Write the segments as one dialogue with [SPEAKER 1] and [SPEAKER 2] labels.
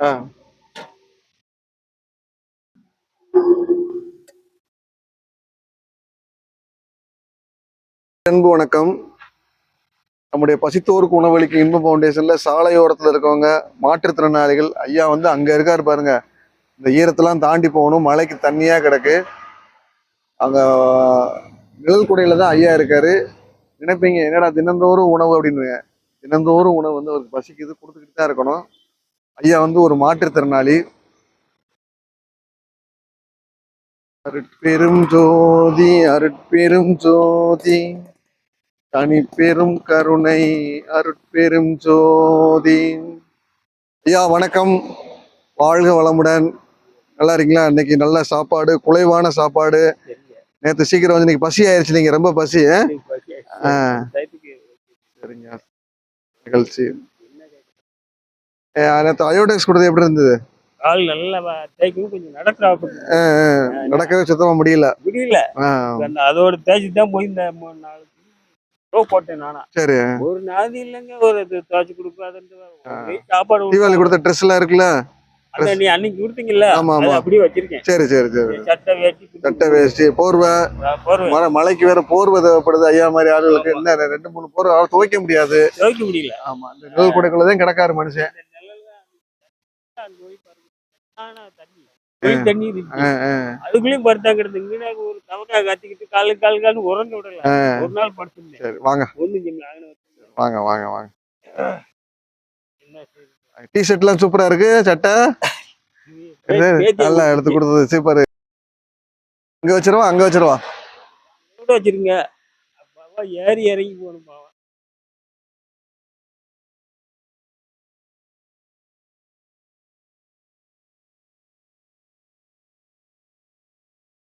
[SPEAKER 1] ஆ அன்பு வணக்கம். நம்முடைய பசித்தோருக்கு உணவளிக்கும் இன்ப ஃபவுண்டேஷன்ல சாலையோரத்துல இருக்கவங்க மாற்றுத்திறனாளிகள் ஐயா வந்து அங்க இருக்காரு பாருங்க. இந்த ஈரத்தெல்லாம் தாண்டி போகணும் மலைக்கு தண்ணியா கிடக்கு. அங்க நிழல் குடையில தான் ஐயா இருக்காரு. நினைப்பீங்க என்னடா தினந்தோறும் உணவு அப்படின்னு. தினந்தோறும் உணவு வந்து அவருக்கு பசிக்குது கொடுத்துக்கிட்டு தான் இருக்கணும். ஐயா வந்து ஒரு மாற்றுத்திறனாளி. அருட்பெரும் ஜோதி அருட்பெரும் ஜோதி. தனி பெரும் கருணை அருட்பெரும் ஜோதி. ஐயா வணக்கம். வாழ்க வளமுடன். நல்லா இருக்கீங்களா? இன்னைக்கு நல்ல சாப்பாடு குலைவான சாப்பாடு. நேத்து சீக்கிரம் வந்து இன்னைக்கு பசி ஆயிருச்சு நீங்க ரொம்ப பசி நிகழ்ச்சி. அயோடெக்ஸ் கொடுத்தது எப்படி இருந்தது?
[SPEAKER 2] கால் நல்லா தேய்க்கும் கொஞ்சம் நடக்கிறாப்பு
[SPEAKER 1] நடக்கவே சுத்தமா முடியல.
[SPEAKER 2] முடியல. அதோட தேய்ச்சி தான் போய் இந்த மூணு நாளைக்கு ஷோ போட்டேன் நானா.
[SPEAKER 1] சரி.
[SPEAKER 2] ஒரு நாள் இல்லைங்க ஒரு இது துவைச்சு கொடுக்காதுன்ட்டு சாப்பாடு
[SPEAKER 1] தீபாவளி
[SPEAKER 2] கொடுத்தா-
[SPEAKER 1] ட்ரெஸ் எல்லாம் இருக்குல்ல?
[SPEAKER 2] நீ அன்னைக்கு கொடுத்தீங்கல்ல?
[SPEAKER 1] ஆமா, ஆமா.
[SPEAKER 2] அப்படியே வச்சிருக்கேன்.
[SPEAKER 1] சரி சரி சரி.
[SPEAKER 2] சட்டை
[SPEAKER 1] சட்டை வேஷ்டி போர்வை. மழை மழைக்கு வேற போர்வை தேவைப்படுது. ஐயா மாதிரி ஆளுகளுக்கு என்ன ரெண்டு மூணு போர்வை துவைக்க முடியாது.
[SPEAKER 2] துவைக்க முடியல.
[SPEAKER 1] ஆமா இந்த நிழல் கிடக்காரு மனுஷன்.
[SPEAKER 2] தண்ணி. அதுக்குள்ளயும் ஒரு தவக்கா கத்திக்கிட்டு காலு காலு காலு உறங்க விடல. ஒரு நாள் படுத்திருந்தேன்.
[SPEAKER 1] வாங்க. வாங்க வாங்க வாங்க.
[SPEAKER 2] என்ன
[SPEAKER 1] டி ஷர்ட்லாம் சூப்பரா இருக்கு சட்டை. நல்லா எடுத்து கொடுத்தது சூப்பர் இங்க வச்சிருவா அங்க வச்சிருவா.
[SPEAKER 2] வச்சிருங்க. ஏறி இறங்கி போகணும்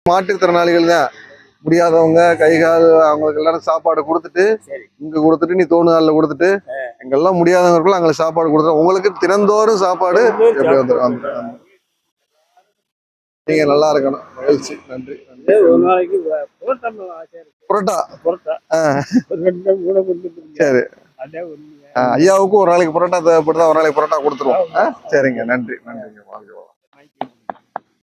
[SPEAKER 1] மாற்றுத்திறனாளிகள் தான். முடியாதவங்க கை கால் அவங்களுக்கு எல்லாரும் சாப்பாடு கொடுத்துட்டு. இங்க கொடுத்துட்டு நீ தோணு நாள்ல கொடுத்துட்டு எங்கெல்லாம் முடியாதவங்களுக்குள்ள அங்க சாப்பாடு கொடுத்துரும் உங்களுக்கு தினந்தோறும் சாப்பாடு எப்படி வந்துடும் நீங்க நல்லா இருக்கணும். மகிழ்ச்சி. நன்றி.
[SPEAKER 2] புரோட்டா
[SPEAKER 1] சரி. ஐயாவுக்கும் ஒரு நாளைக்கு புரோட்டா தேவைப்படுதா? ஒரு நாளைக்கு புரோட்டா கொடுத்துருவோம். சரிங்க. நன்றி. நன்றிங்க. வாங்க
[SPEAKER 2] மைக்கு